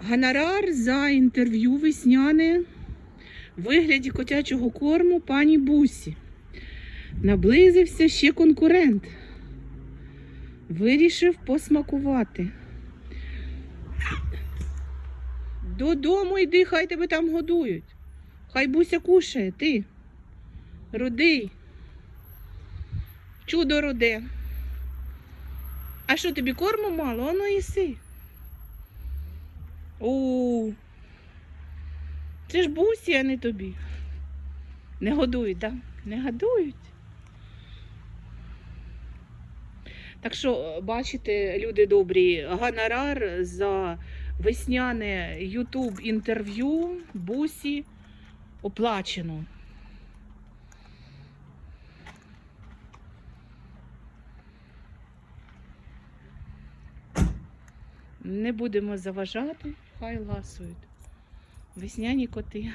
Гонорар за інтерв'ю весняне в вигляді котячого корму пані Бусі. Наблизився ще конкурент. Вирішив посмакувати. Додому йди, хай тебе там годують. Хай Буся кушає, ти. Рудий. Чудо руде. А що тобі корму мало? Воно їси. У. Це ж бусі, а не тобі. Не годують, так? Да? Не годують. Так що, бачите, люди добрі, гонорар за весняне YouTube інтерв'ю бусі оплачено. Не будемо заважати, хай ласують. Весняні коти.